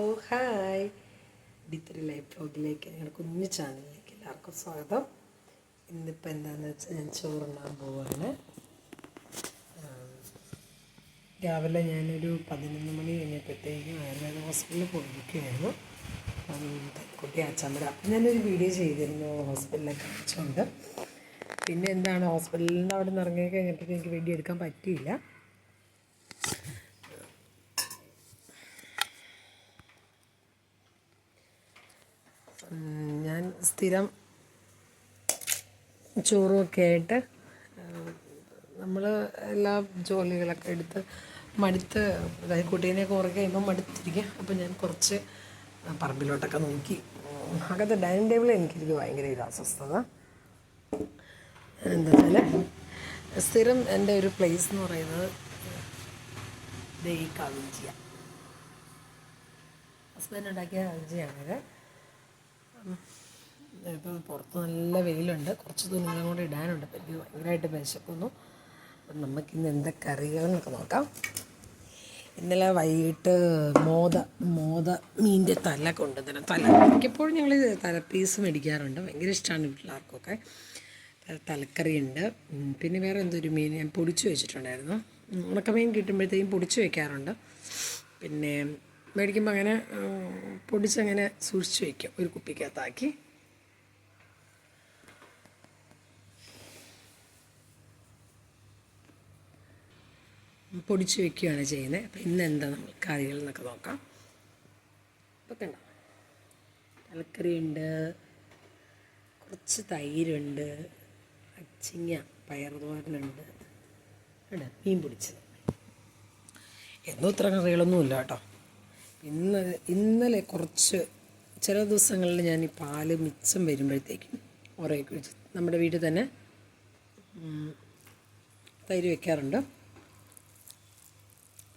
ഓ hi. ഡിത്രി life വ്ലോഗിലേക്ക് ഞങ്ങളുടെ കുഞ്ഞു ചാനലിലേക്ക് എല്ലാവർക്കും സ്വാഗതം. ഇന്നിപ്പോൾ എന്താണെന്ന് വെച്ചാൽ ഞാൻ ചോറുണ്ണാൻ പോവാണ്. രാവിലെ ഞാനൊരു പതിനൊന്ന് മണി കഴിഞ്ഞപ്പോഴത്തേക്കും ആയുർവേദ ഹോസ്പിറ്റലിൽ പോയിരിക്കുകയായിരുന്നു കുട്ടി കുട്ടി അച്ചമ്മര അപ്പം ഞാനൊരു വീഡിയോ ചെയ്തിരുന്നു ഹോസ്പിറ്റലിലെ കാണിച്ചുകൊണ്ട് പിന്നെ എന്താണ്? ഹോസ്പിറ്റലിൽ നിന്ന് അവിടെ നിന്ന് ഇറങ്ങി കഴിഞ്ഞപ്പോഴത്തേക്ക് എനിക്ക് വീഡിയോ എടുക്കാൻ പറ്റിയില്ല. ഞാൻ സ്ഥിരം ചോറുമൊക്കെ ആയിട്ട് നമ്മൾ എല്ലാ ജോലികളൊക്കെ എടുത്ത് മടുത്ത് അതായത് കുട്ടീനെയൊക്കെ ഉറക്കി കഴിയുമ്പോൾ മടുത്തിരിക്കുക. അപ്പോൾ ഞാൻ കുറച്ച് പറമ്പിലോട്ടൊക്കെ നോക്കി. അകത്ത് ഡൈനിങ് ടേബിൾ എനിക്കിരിക്കും ഭയങ്കര ഒരു അസ്വസ്ഥത. എന്താ സ്ഥിരം എന്റെ ഒരു പ്ലേസ് എന്ന് പറയുന്നത് ഈ കവിഞ്ചിയ. ഹസ്ബൻഡ് ഉണ്ടാക്കിയ കവിഞ്ചിയാണിത്. ഇപ്പോൾ പുറത്ത് നല്ല വെയിലുണ്ട്. കുറച്ച് തുണികളും കൂടെ ഇടാനുണ്ട്. അപ്പം എനിക്ക് ഭയങ്കരമായിട്ട് വിശക്കുന്നു. അപ്പം നമുക്കിന്ന് എന്താ കറികളെന്നൊക്കെ നോക്കാം. ഇന്നലെ വൈകിട്ട് മോദ മോത മീന്റെ തല കൊണ്ടുതന്നെ തല മിക്കപ്പോഴും ഞങ്ങൾ തല പീസ് മേടിക്കാറുണ്ട്. ഭയങ്കര ഇഷ്ടമാണ് പിള്ളേർക്കൊക്കെ. തലക്കറിയുണ്ട് പിന്നെ വേറെ എന്തൊരു മീൻ ഞാൻ പൊടിച്ചു വെച്ചിട്ടുണ്ടായിരുന്നു. ഉണക്കമീൻ കിട്ടുമ്പോഴത്തേക്കും പൊടിച്ചു വെക്കാറുണ്ട്. പിന്നെ മേടിക്കുമ്പോൾ അങ്ങനെ പൊടിച്ചങ്ങനെ സൂക്ഷിച്ച് വയ്ക്കും ഒരു കുപ്പിക്കകത്താക്കി. പൊടിച്ച് വയ്ക്കുകയാണ് ചെയ്യുന്നത്. അപ്പം ഇന്ന് എന്താ നമ്മൾ കറികൾ എന്നൊക്കെ നോക്കാം. ഇപ്പം കണ്ട? തലക്കറിയുണ്ട് കുറച്ച് തൈരുണ്ട് അച്ചിങ്ങ പയറുതോരനുണ്ട് ഉണ്ട് മീൻ പൊടിച്ചത്. എന്നും ഇത്ര കറികളൊന്നുമില്ല കേട്ടോ. ഇന്ന് ഇന്നലെ കുറച്ച് ചില ദിവസങ്ങളിൽ ഞാൻ ഈ പാൽ മിച്ചം വരുമ്പോഴത്തേക്കും വെച്ച് നമ്മുടെ വീട്ടിൽ തന്നെ തൈര് വെക്കാറുണ്ട്.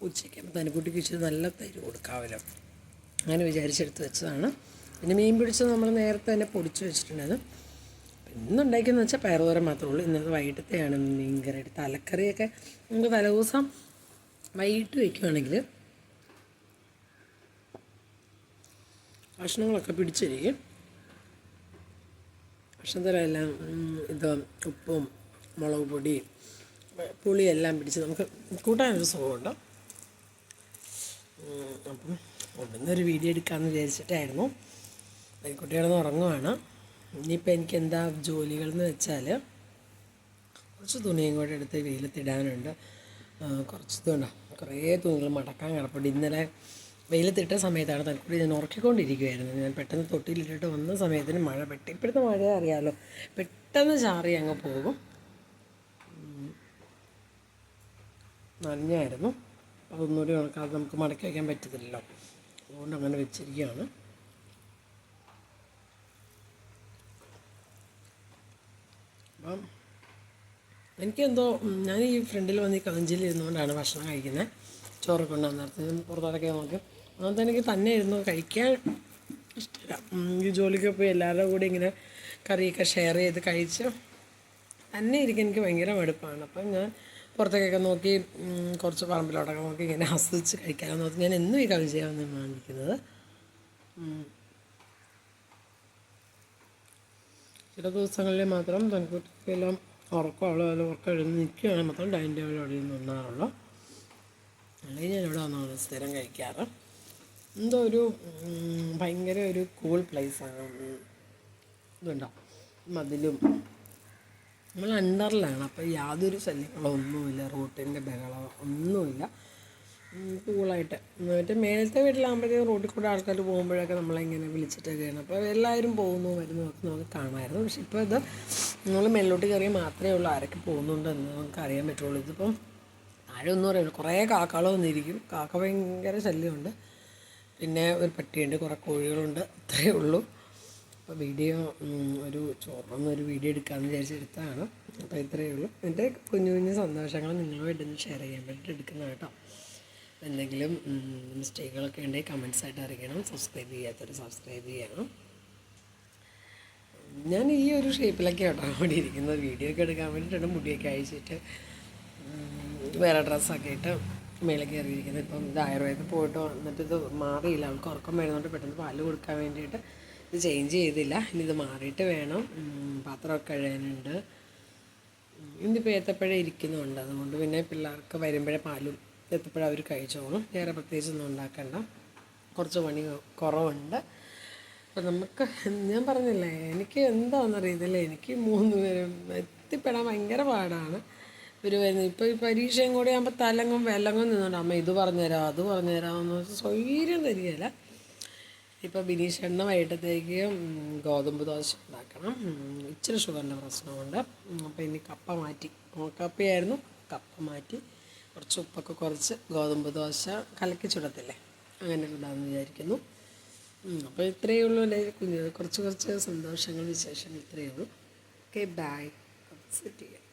ഉച്ചയ്ക്ക് തനിക്കുട്ടിക്ക് വെച്ചത് നല്ല തൈര് കൊടുക്കാമല്ലോ അങ്ങനെ വിചാരിച്ചെടുത്ത് വെച്ചതാണ്. പിന്നെ മീൻ പിടിച്ചത് നമ്മൾ നേരത്തെ തന്നെ പൊടിച്ച് വെച്ചിട്ടുണ്ടായിരുന്നു. ഇന്നുണ്ടാക്കിയെന്ന് വെച്ചാൽ പയറുതോരം മാത്രമേ ഉള്ളൂ. ഇന്നത്തെ വൈകിട്ടത്തെയാണ് മീൻ കറിയുടെ തലക്കറിയൊക്കെ നമുക്ക് തലേദിവസം വൈകിട്ട് വയ്ക്കുവാണെങ്കിൽ ഭക്ഷണങ്ങളൊക്കെ പിടിച്ചിരിക്കും. ഭക്ഷണത്തിലെല്ലാം ഇത് ഉപ്പും മുളക് പൊടി പുളിയെല്ലാം പിടിച്ച് നമുക്ക് കൂട്ടാൻ കൂട്ടാനൊരു സുഖമുണ്ട്. അപ്പം ഒന്നൊരു വീഡിയോ എടുക്കാമെന്ന് വിചാരിച്ചിട്ടായിരുന്നു. കുട്ടികളൊന്ന് ഉറങ്ങുവാണ് ഇനിയിപ്പോൾ എനിക്ക് എന്താ ജോലികൾ എന്ന് വെച്ചാൽ കുറച്ച് തുണിയും കൂടെ എടുത്ത് വെയിലത്തിടാനുണ്ട്. കുറച്ച് തുണ്ട കുറേ തുണികൾ മടക്കാൻ കിടപ്പുണ്ട്. ഇന്നലെ വെയിലത്തിട്ട സമയത്താണ് തൽക്കൂടി ഞാൻ ഉറക്കിക്കൊണ്ടിരിക്കുകയായിരുന്നു ഞാൻ പെട്ടെന്ന് തൊട്ടിയിലിട്ടിട്ട് വന്ന സമയത്തിന് മഴ പെട്ടി. ഇപ്പോഴത്തെ മഴ അറിയാമല്ലോ പെട്ടെന്ന് ചാറി അങ്ങ് പോകും. നനഞ്ഞായിരുന്നു നനഞ്ഞായിരുന്നു. അതൊന്നുകൂടി ഉണക്കാതെ നമുക്ക് മടക്കി വയ്ക്കാൻ പറ്റത്തില്ലല്ലോ. അതുകൊണ്ട് അങ്ങനെ വെച്ചിരിക്കുകയാണ്. അപ്പം എനിക്കെന്തോ ഞാൻ ഈ ഫ്രണ്ടിൽ വന്ന് ഈ കളഞ്ചിയിൽ ഇരുന്നുകൊണ്ടാണ് ഭക്ഷണം കഴിക്കുന്നത്. ചോറ് ഉണ്ടാകുന്ന നേരത്തെ ഞാൻ പുറത്തോട്ടൊക്കെ നോക്കി. അങ്ങനത്തെ എനിക്ക് തന്നെ ഇരുന്നു കഴിക്കാൻ ഇഷ്ടമില്ല ഈ ജോലിക്ക് പോയി എല്ലാവരുടെ കൂടെ ഇങ്ങനെ കറിയൊക്കെ ഷെയർ ചെയ്ത് കഴിച്ച് തന്നെ ഇരിക്കാൻ എനിക്ക് ഭയങ്കര മടുപ്പാണ്. അപ്പം ഞാൻ പുറത്തേക്കൊക്കെ നോക്കി കുറച്ച് പറമ്പിലോട്ടൊക്കെ നോക്കി ഇങ്ങനെ ആസ്വദിച്ച് കഴിക്കാൻ നോക്കി ഞാൻ എന്നും ഈ കവി വാങ്ങിക്കുന്നത്. ഉം. ചില ദിവസങ്ങളിൽ മാത്രം പെൺകുട്ടിക്കെല്ലാം ഉറക്കം അവളോ അല്ല ഉറക്കം എഴുതി നിൽക്കുകയാണെങ്കിൽ മാത്രം ഡൈനിങ് ടേബിൾ അവിടെ നിന്ന് ഉണ്ണാറുള്ളൂ. അല്ലെങ്കിൽ ഞാൻ ഇവിടെ വന്നാണ് സ്ഥിരം കഴിക്കാറ്. എന്തോ ഒരു ഭയങ്കര ഒരു കൂൾ പ്ലേസാണ് ഇതുണ്ടോ? മതിലും. നമ്മൾ അണ്ടറിലാണ് അപ്പോൾ യാതൊരു ശല്യങ്ങളോ ഒന്നുമില്ല. റോട്ടിന്റെ ബഹളമോ ഒന്നുമില്ല കൂളായിട്ട് മറ്റേ മേലത്തെ വീട്ടിലാകുമ്പോഴത്തേക്കും റോഡിൽ കൂടെ ആൾക്കാർ പോകുമ്പോഴൊക്കെ നമ്മളിങ്ങനെ വിളിച്ചിട്ടൊക്കെയാണ് അപ്പോൾ എല്ലാവരും പോകുന്നു വരുന്നു ഒക്കെ നമുക്ക് കാണാമായിരുന്നു. പക്ഷെ ഇപ്പോൾ ഇത് നമ്മൾ മേലോട്ട് കയറിയാൽ മാത്രമേ ഉള്ളൂ. ആരൊക്കെ പോകുന്നുണ്ടെന്ന് നമുക്ക് അറിയാൻ പറ്റുള്ളൂ. ഇതിപ്പം താഴെ ഒന്നും അറിയില്ല. കുറേ കാക്കകൾ വന്നിരിക്കും. കാക്ക ഭയങ്കര ശല്യമുണ്ട്. പിന്നെ ഒരു പട്ടിയുണ്ട് കുറേ കോഴികളുണ്ട് അത്രയേ ഉള്ളൂ. അപ്പോൾ വീഡിയോ ഒരു ഉം, ഒരു വീഡിയോ എടുക്കാമെന്ന് വിചാരിച്ചെടുത്താണ് അപ്പോൾ ഇത്രയേ ഉള്ളൂ. എന്റെ കുഞ്ഞു കുഞ്ഞു സന്തോഷങ്ങൾ നിങ്ങളുമായിട്ടൊന്ന് ഷെയർ ചെയ്യാൻ വേണ്ടിയിട്ട് എടുക്കുന്ന കേട്ടോ. എന്തെങ്കിലും മിസ്റ്റേക്കുകളൊക്കെ ഉണ്ടെങ്കിൽ കമൻസ് ആയിട്ട് അറിയിക്കണം സബ്സ്ക്രൈബ് ചെയ്യാത്തവർ സബ്സ്ക്രൈബ് ചെയ്യണം. ഞാൻ ഈ ഒരു ഷേപ്പിലൊക്കെ കേട്ടോ അവിടെ ഇരിക്കുന്നത്. വീഡിയോ ഒക്കെ എടുക്കാൻ വേണ്ടിയിട്ടാണ് മുടിയൊക്കെ അയച്ചിട്ട് വേറെ ഡ്രസ്സൊക്കെ ഇട്ട് മേലെ കയറിയിരിക്കുന്നത് ഇപ്പം ഇത് ആയുർവേദത്തിൽ പോയിട്ട് വന്നിട്ട് ഇത് മാറിയില്ല. അവൾക്ക് ഉറക്കം വരുന്നതുകൊണ്ട് പെട്ടെന്ന് പാൽ കൊടുക്കാൻ വേണ്ടിയിട്ട് ഇത് ചേഞ്ച് ചെയ്തില്ല. ഇനി ഇത് മാറിയിട്ട് വേണം. പാത്രമൊക്കെ കഴുകാനുണ്ട്. ഇന്നിപ്പോൾ ഏത്തപ്പഴം ഇരിക്കുന്നുണ്ട്. അതുകൊണ്ട് പിന്നെ പിള്ളേർക്ക് വരുമ്പോഴേ പാലും ഏത്തപ്പഴം അവർ കഴിച്ചോളും. വേറെ പ്രത്യേകിച്ചൊന്നും ഉണ്ടാക്കണ്ട. കുറച്ച് പണി കുറവുണ്ട്. അപ്പം നമുക്ക് ഞാൻ പറഞ്ഞില്ലേ എനിക്ക് എന്താണെന്നറിയത്തില്ല എനിക്ക് മൂന്ന് പേരും എത്തിപ്പെടാൻ ഭയങ്കര പാടാണ്. ഇവർ വരുന്നത്. ഈ പരീക്ഷയും കൂടി ആകുമ്പോൾ തലങ്ങും വിലങ്ങും നിന്നുണ്ട് അമ്മ ഇത് പറഞ്ഞുതരാം അത് പറഞ്ഞുതരാം എന്ന് വെച്ചാൽ സ്വൈര്യം തരികയില്ല. ഇപ്പോൾ ബിനീഷ് എണ്ണ വൈകിട്ടത്തേക്ക് ഗോതമ്പ് ദോശ ഉണ്ടാക്കണം. ഇച്ചിരി ഷുഗറിന്റെ പ്രശ്നമുണ്ട്. അപ്പോൾ ഇനി കപ്പ മാറ്റി. കപ്പയായിരുന്നു. കപ്പ മാറ്റി കുറച്ച് ഉപ്പൊക്കെ കുറച്ച് ഗോതമ്പ് ദോശ കലക്കി ചുടത്തില്ലേ അങ്ങനെ ഇടാമെന്ന് വിചാരിക്കുന്നു. അപ്പൊ അപ്പോൾ ഇത്രയേ ഉള്ളൂ അല്ലേ കുഞ്ഞു. കുറച്ച് കുറച്ച് സന്തോഷങ്ങൾ വിശേഷങ്ങൾ ഇത്രയേ ഉള്ളൂ. ഓക്കെ ബൈ സെറ്റ് ചെയ്യാം